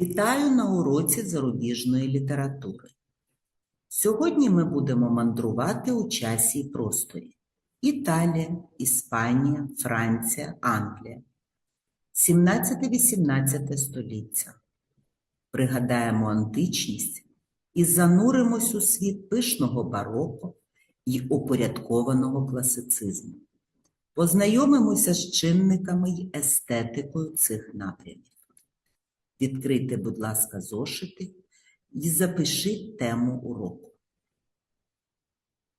Вітаю на уроці зарубіжної літератури. Сьогодні ми будемо мандрувати у часі і просторі. Італія, Іспанія, Франція, Англія. 17-18 століття. Пригадаємо античність і зануримось у світ пишного бароко і упорядкованого класицизму. Познайомимося з чинниками й естетикою цих напрямів. Відкрийте, будь ласка, зошити і запишіть тему уроку.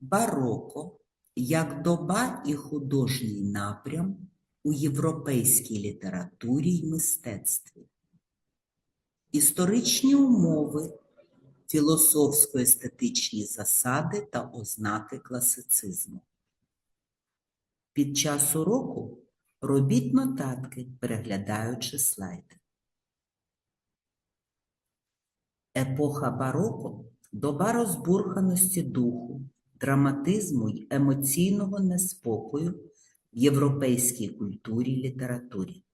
Бароко як доба і художній напрям у європейській літературі й мистецтві. Історичні умови, філософсько-естетичні засади та ознаки класицизму. Під час уроку робіть нотатки, переглядаючи слайди. Епоха бароко – доба розбурханості духу, драматизму й емоційного неспокою в європейській культурі й літературі.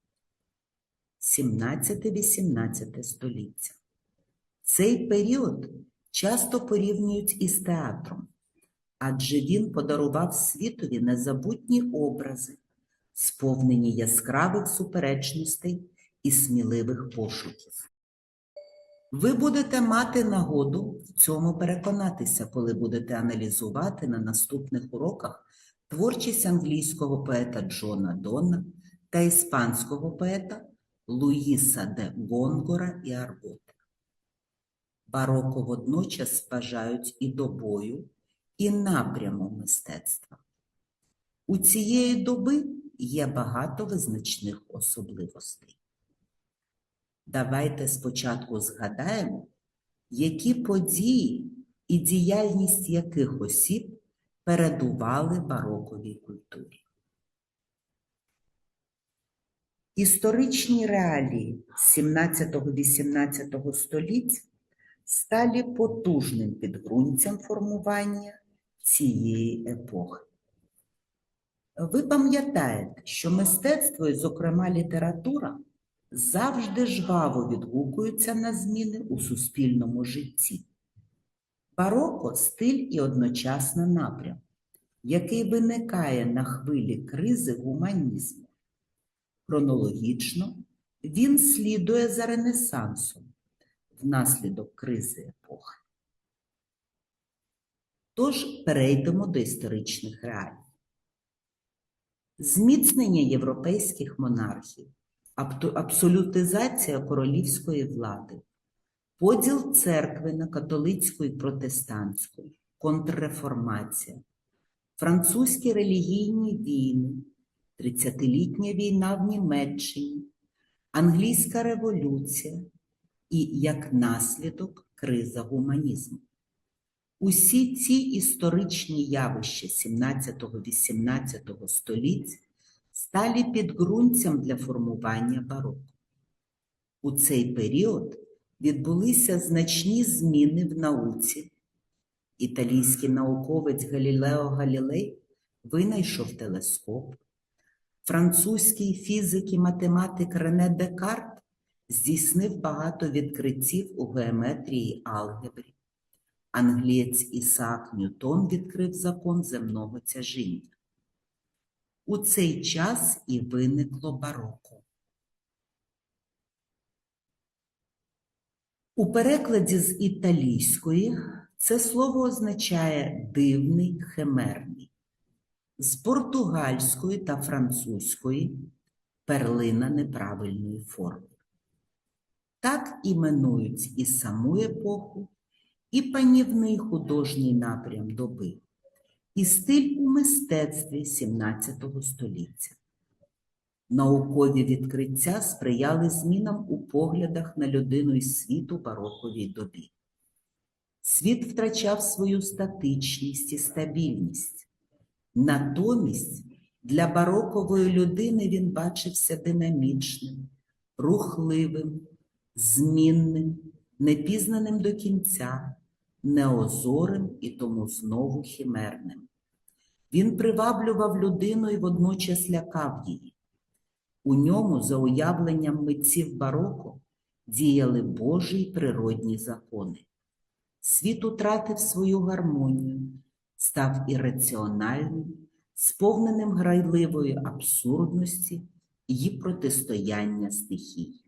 17-18 століття. Цей період часто порівнюють із театром, адже він подарував світові незабутні образи, сповнені яскравих суперечностей і сміливих пошуків. Ви будете мати нагоду в цьому переконатися, коли будете аналізувати на наступних уроках творчість англійського поета Джона Дона та іспанського поета Луїса де Гонгора і Арбота. Бароко водночас вважають і добою, і напрямом мистецтва. У цієї доби є багато визначних особливостей. Давайте спочатку згадаємо, які події і діяльність яких осіб передували бароковій культурі. Історичні реалії 17-18 століть стали потужним підґрунтям формування цієї епохи. Ви пам'ятаєте, що мистецтво, і, зокрема, література, завжди жваво відгукуються на зміни у суспільному житті. Бароко стиль і одночасно напрям, який виникає на хвилі кризи гуманізму. Хронологічно він слідує за Ренесансом внаслідок кризи епохи. Тож перейдемо до історичних реалій. Зміцнення європейських монархів абсолютизація королівської влади, поділ церкви на католицьку і протестантську, контрреформація, французькі релігійні війни, 30-літня війна в Німеччині, англійська революція і, як наслідок, криза гуманізму. Усі ці історичні явища 17-18 століть стали підґрунтям для формування бароко. У цей період відбулися значні зміни в науці. Італійський науковець Галілео Галілей винайшов телескоп, французький фізик і математик Рене Декарт здійснив багато відкриттів у геометрії алгебрі. Англієць Ісаак Ньютон відкрив закон земного тяжіння. У цей час і виникло бароко. У перекладі з італійської це слово означає дивний, химерний, з португальської та французької перлина неправильної форми. Так іменують і саму епоху, і панівний художній напрям доби і стиль у мистецтві XVII століття. Наукові відкриття сприяли змінам у поглядах на людину і світу бароковій добі. Світ втрачав свою статичність і стабільність. Натомість для барокової людини він бачився динамічним, рухливим, змінним, непізнаним до кінця, неозорим і тому знову химерним. Він приваблював людину і водночас лякав її. У ньому, за уявленням митців бароко, діяли Божі й природні закони. Світ утратив свою гармонію, став ірраціональним, сповненим грайливої абсурдності і протистояння стихій.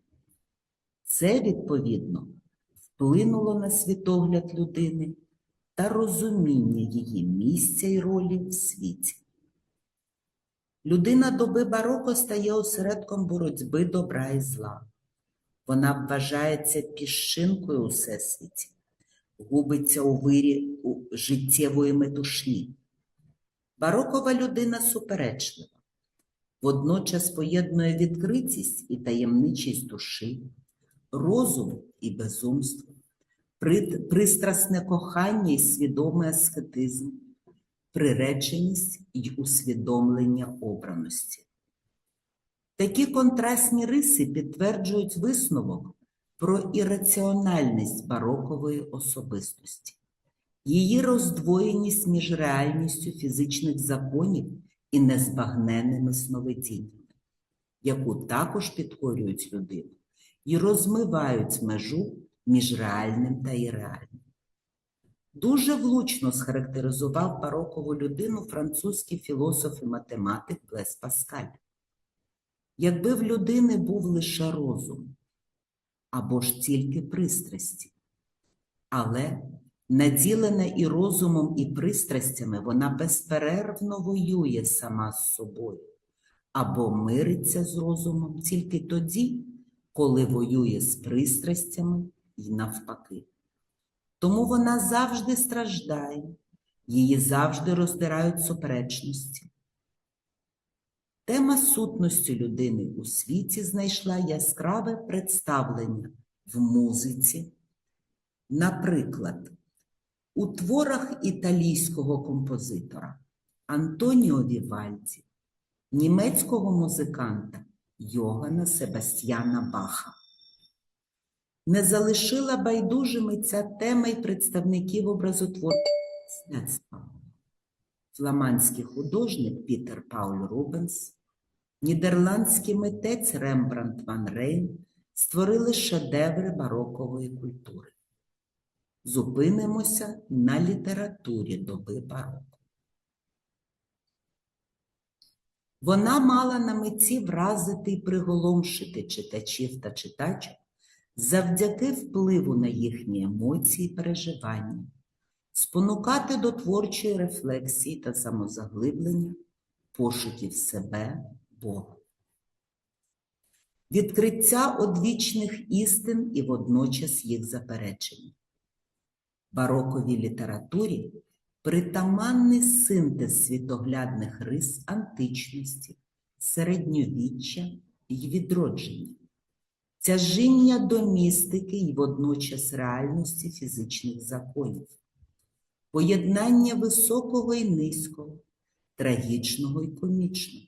Це, відповідно, вплинуло на світогляд людини та розуміння її місця й ролі в світі. Людина доби бароко стає осередком боротьби добра і зла. Вона вважається піщинкою у всесвіті, губиться у вирі у життєвої метушні. Барокова людина суперечлива, водночас поєднує відкритість і таємничість душі, розум і безумство, пристрасне кохання і свідомий аскетизм, приреченість і усвідомлення обраності. Такі контрастні риси підтверджують висновок про ірраціональність барокової особистості, її роздвоєність між реальністю фізичних законів і незбагненними сновидіннями, яку також підкорюють людину і розмивають межу між реальним та ірреальним. Дуже влучно схарактеризував барокову людину французький філософ і математик Блес Паскаль. Якби в людини був лише розум, або ж тільки пристрасті, але наділена і розумом, і пристрастями, вона безперервно воює сама з собою, або мириться з розумом тільки тоді, коли воює з пристрастями і навпаки. Тому вона завжди страждає, її завжди роздирають суперечності. Тема сутності людини у світі знайшла яскраве представлення в музиці. Наприклад, у творах італійського композитора Антоніо Вівальді, німецького музиканта Йогана Себастьяна Баха. Не залишила байдужими ця тема й представників образотворчого мистецтва. Фламандський художник Пітер Пауль Рубенс, нідерландський митець Рембрандт Ван Рейн створили шедеври барокової культури. Зупинимося на літературі доби бароко. Вона мала на меті вразити й приголомшити читачів та читачок завдяки впливу на їхні емоції і переживання, спонукати до творчої рефлексії та самозаглиблення, пошуків себе, Бога. Відкриття одвічних істин і водночас їх заперечення. Бароковій літературі притаманний синтез світоглядних рис античності, середньовіччя і відродження, тяжіння до містики і водночас реальності фізичних законів, поєднання високого і низького, трагічного і комічного.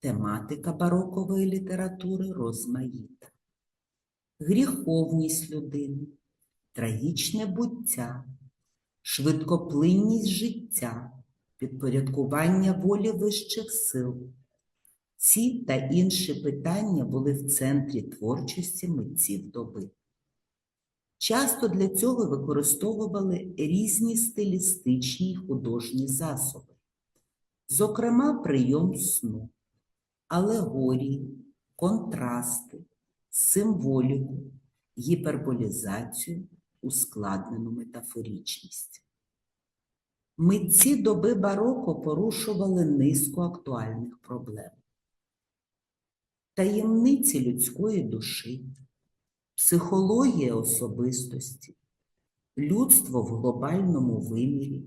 Тематика барокової літератури розмаїта, гріховність людини, трагічне буття, швидкоплинність життя, підпорядкування волі вищих сил. Ці та інші питання були в центрі творчості митців доби. Часто для цього використовували різні стилістичні художні засоби, зокрема, прийом сну, алегорії, контрасти, символіку, гіперболізацію, ускладнену метафорічність. Митці доби бароко порушували низку актуальних проблем. Таємниці людської душі, психологія особистості, людство в глобальному вимірі,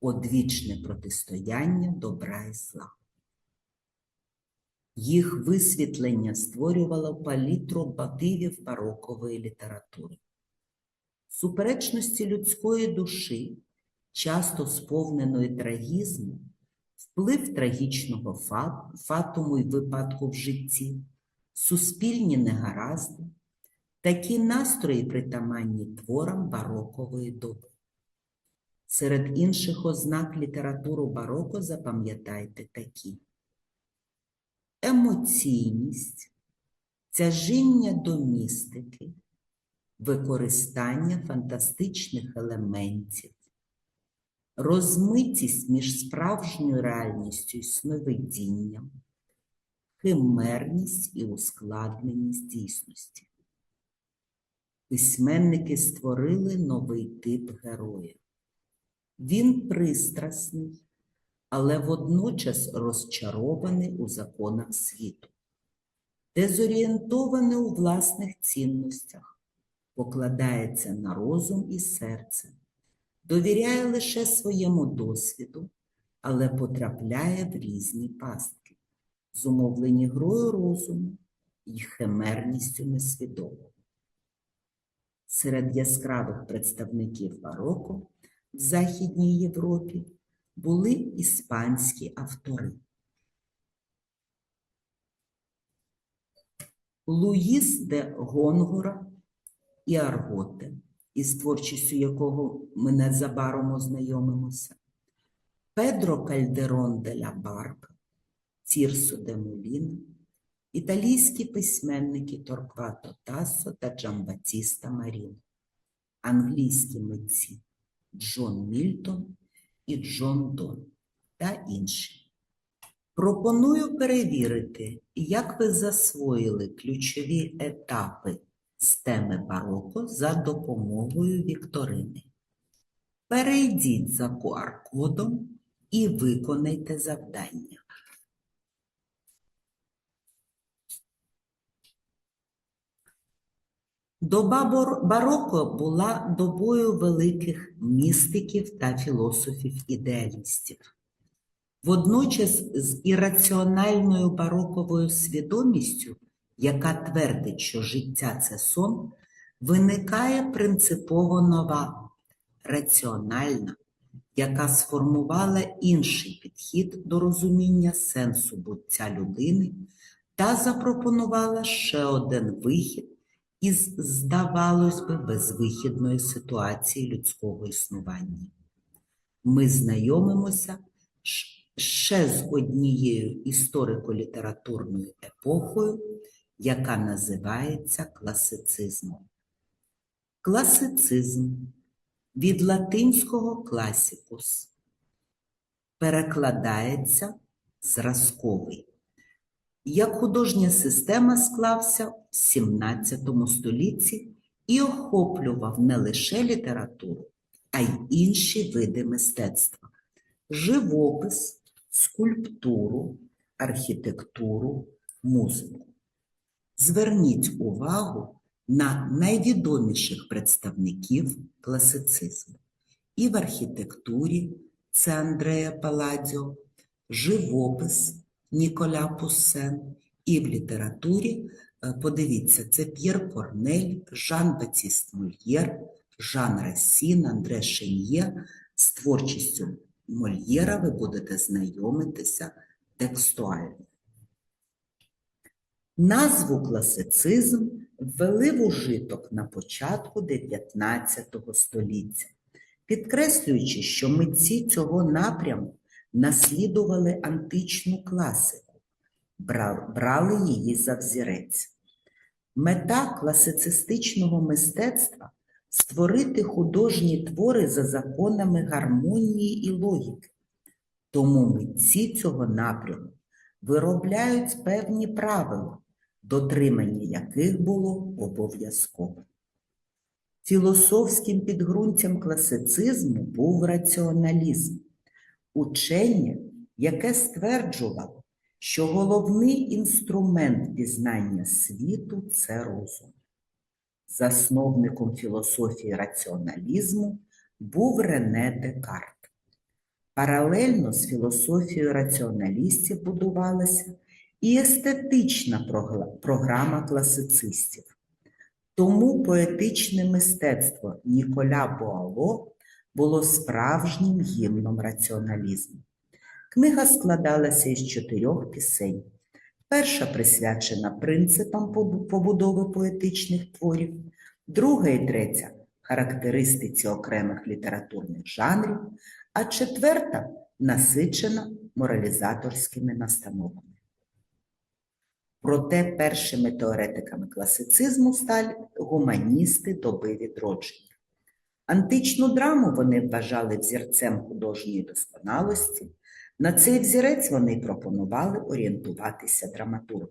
одвічне протистояння добра і зла. Їх висвітлення створювало палітру мотивів барокової літератури. Суперечності людської душі, часто сповненої трагізму, вплив трагічного фатуму й випадку в житті, суспільні негаразди, такі настрої притаманні творам барокової доби. Серед інших ознак літературу бароко запам'ятайте такі емоційність, тяжіння до містики, використання фантастичних елементів, розмитість між справжньою реальністю і сновидінням, химерність і ускладненість дійсності. Письменники створили новий тип героя. Він пристрасний, але водночас розчарований у законах світу, дезорієнтований у власних цінностях, покладається на розум і серце, довіряє лише своєму досвіду, але потрапляє в різні пастки, зумовлені грою розуму і химерністю несвідомого. Серед яскравих представників бароко в Західній Європі були іспанські автори. Луїс де Гонгора і Арготе, із творчістю якого ми незабаром ознайомимося, Педро Кальдерон де ла Барка, Тірсо де Моліна, італійські письменники Торквато Тассо та Джамбатіста Маріно, англійські митці Джон Мільтон і Джон Дон та інші. Пропоную перевірити, як ви засвоїли ключові етапи з теми бароко за допомогою вікторини. Перейдіть за QR-кодом і виконайте завдання. Доба бароко була добою великих містиків та філософів-ідеалістів. Водночас з ірраціональною бароковою свідомістю, яка твердить, що життя це сон, виникає принципово нова, раціональна, яка сформувала інший підхід до розуміння сенсу буття людини та запропонувала ще один вихід із, здавалось би, безвихідної ситуації людського існування. Ми знайомимося ще з однією історико-літературною епохою, яка називається класицизмом. Класицизм від латинського класікус перекладається зразковий. Як художня система склався в XVII столітті і охоплював не лише літературу, а й інші види мистецтва живопис, скульптуру, архітектуру, музику. Зверніть увагу на найвідоміших представників класицизму. І в архітектурі це Андреа Паладіо, живопис Ніколя Пуссен, і в літературі, е, подивіться, це П'єр Корнель, Жан Батіст Мольєр, Жан Рассін, Андре Шеньє. З творчістю Мольєра ви будете знайомитися текстуально. Назву класицизм ввели в ужиток на початку 19 століття, підкреслюючи, що митці цього напряму наслідували античну класику, брали її за взірець. Мета класицистичного мистецтва створити художні твори за законами гармонії і логіки. Тому митці цього напряму виробляють певні правила, дотримання яких було обов'язково. Філософським підґрунтям класицизму був раціоналізм, учення, яке стверджувало, що головний інструмент пізнання світу це розум. Засновником філософії раціоналізму був Рене Декарт. Паралельно з філософією раціоналістів будувалася і естетична програма класицистів. Тому поетичне мистецтво Ніколя Буало було справжнім гімном раціоналізму. Книга складалася із чотирьох пісень. Перша присвячена принципам побудови поетичних творів, друга і третя характеристиці окремих літературних жанрів, а четверта насичена моралізаторськими настановами. Проте першими теоретиками класицизму стали гуманісти доби відродження. Античну драму вони вважали взірцем художньої досконалості. На цей взірець вони пропонували орієнтуватися драматургам.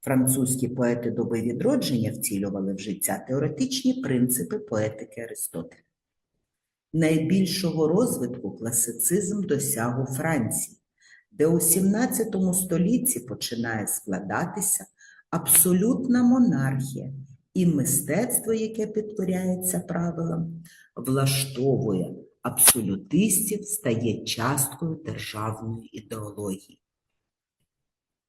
Французькі поети доби відродження втілювали в життя теоретичні принципи поетики Аристотеля. Найбільшого розвитку класицизм досяг у Франції, де у XVII столітті починає складатися абсолютна монархія, і мистецтво, яке підкоряється правилам, влаштовує абсолютистів, стає часткою державної ідеології.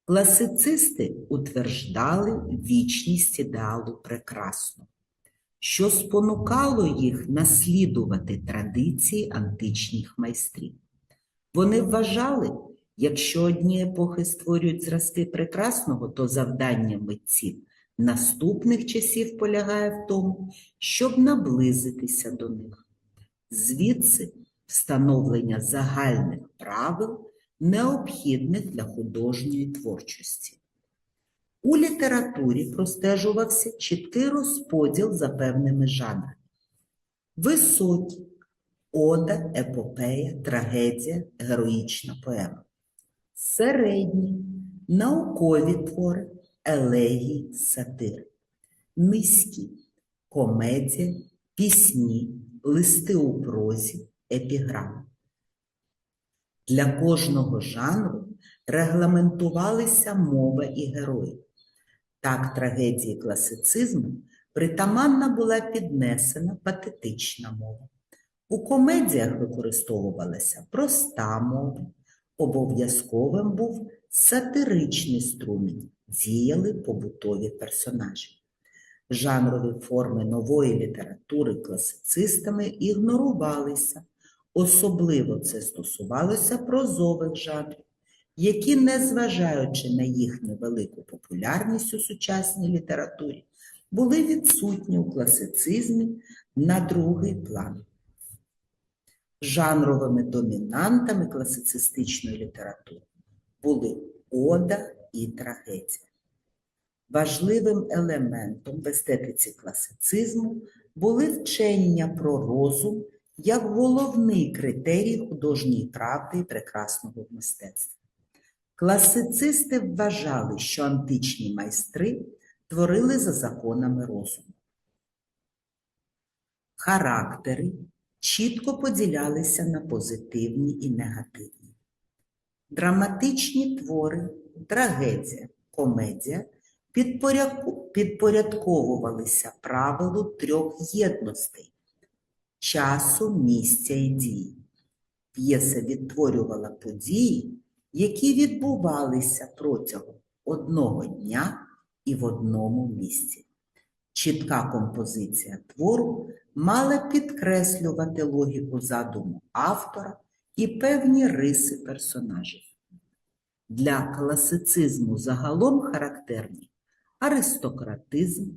Класицисти утверждали вічність ідеалу прекрасного, що спонукало їх наслідувати традиції античних майстрів. Вони вважали, якщо одні епохи створюють зразки прекрасного, то завдання митців наступних часів полягає в тому, щоб наблизитися до них. Звідси встановлення загальних правил, необхідних для художньої творчості. У літературі простежувався чіткий розподіл за певними жанрами. Високі ода, епопея, трагедія, героїчна поема. Середні наукові твори, елегії, сатири. Низькі комедія, пісні, листи у прозі, епіграми. Для кожного жанру регламентувалися мова і герої. Так, трагедії класицизму притаманна була піднесена патетична мова. У комедіях використовувалася проста мова, обов'язковим був сатиричний струмінь, діяли побутові персонажі. Жанрові форми нової літератури класицистами ігнорувалися, особливо це стосувалося прозових жанрів, які, незважаючи на їхню велику популярність у сучасній літературі, були відсутні у класицизмі на другий план. Жанровими домінантами класицистичної літератури були ода і трагедія. Важливим елементом в естетиці класицизму були вчення про розум як головний критерій художньої правди і прекрасного мистецтва. Класицисти вважали, що античні майстри творили за законами розуму. Характери чітко поділялися на позитивні і негативні. Драматичні твори, трагедія, комедія підпорядковувалися правилу трьох єдностей часу, місця і дії. П'єса відтворювала події, які відбувалися протягом одного дня і в одному місці. Чітка композиція твору мала підкреслювати логіку задуму автора і певні риси персонажів. Для класицизму загалом характерні аристократизм,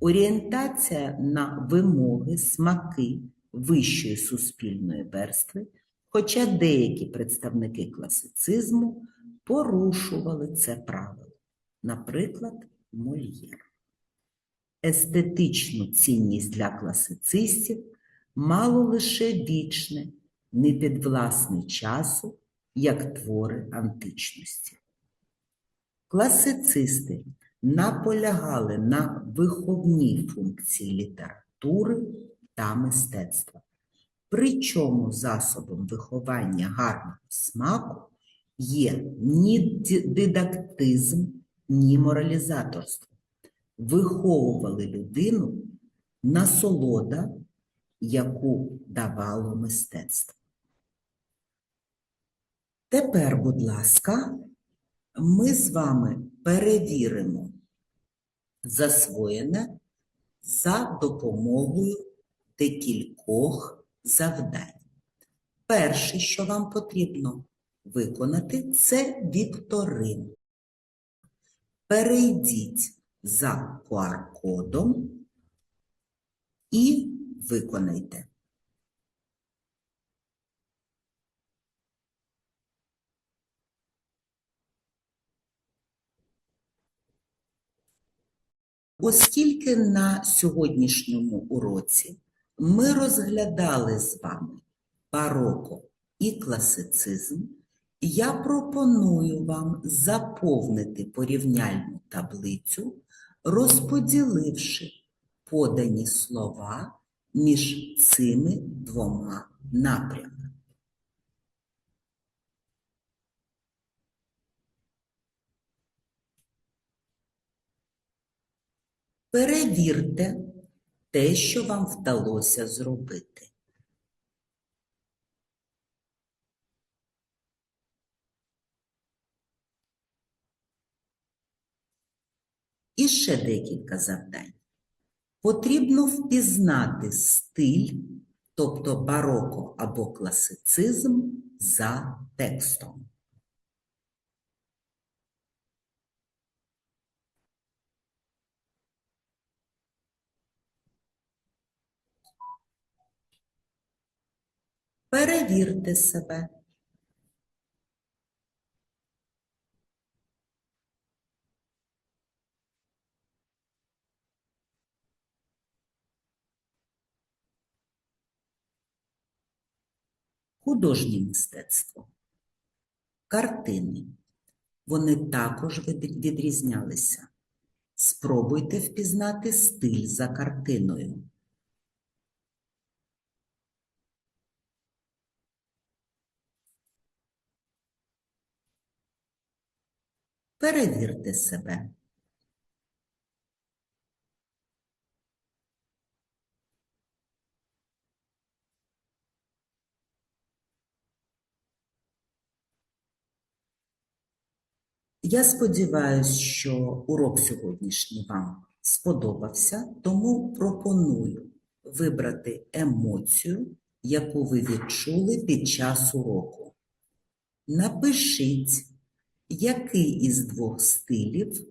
орієнтація на вимоги, смаки вищої суспільної верстви, хоча деякі представники класицизму порушували це правило, наприклад, Мольєр. Естетичну цінність для класицистів мало лише вічне, непідвласне часу, як твори античності. Класицисти наполягали на виховній функції літератури та мистецтва. Причому засобом виховання гарного смаку є ні дидактизм, ні моралізаторство. Виховували людину насолода, яку давало мистецтво. Тепер, будь ласка, ми з вами перевіримо засвоєне за допомогою декількох завдань. Перше, що вам потрібно виконати, це вікторин. Перейдіть за QR-кодом і виконайте. Оскільки на сьогоднішньому уроці ми розглядали з вами бароко і класицизм, я пропоную вам заповнити порівняльну таблицю, розподіливши подані слова між цими двома напрямами. Перевірте те, що вам вдалося зробити. І ще декілька завдань. Потрібно впізнати стиль, тобто бароко або класицизм за текстом. Перевірте себе. Художнє мистецтво. Картини. Вони також відрізнялися. Спробуйте впізнати стиль за картиною. Перевірте себе. Я сподіваюся, що урок сьогоднішній вам сподобався, тому пропоную вибрати емоцію, яку ви відчули під час уроку. Напишіть, який із двох стилів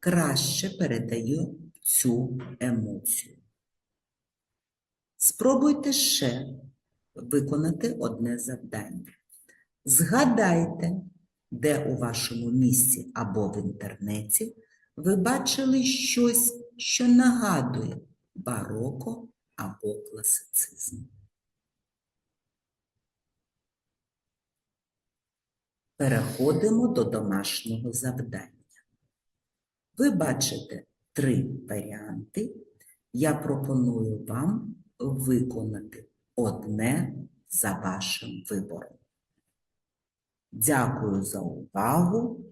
краще передає цю емоцію. Спробуйте ще виконати одне завдання. Згадайте, де у вашому місці або в інтернеті ви бачили щось, що нагадує бароко або класицизм. Переходимо до домашнього завдання. Ви бачите три варіанти. Я пропоную вам виконати одне за вашим вибором. Дякую за увагу.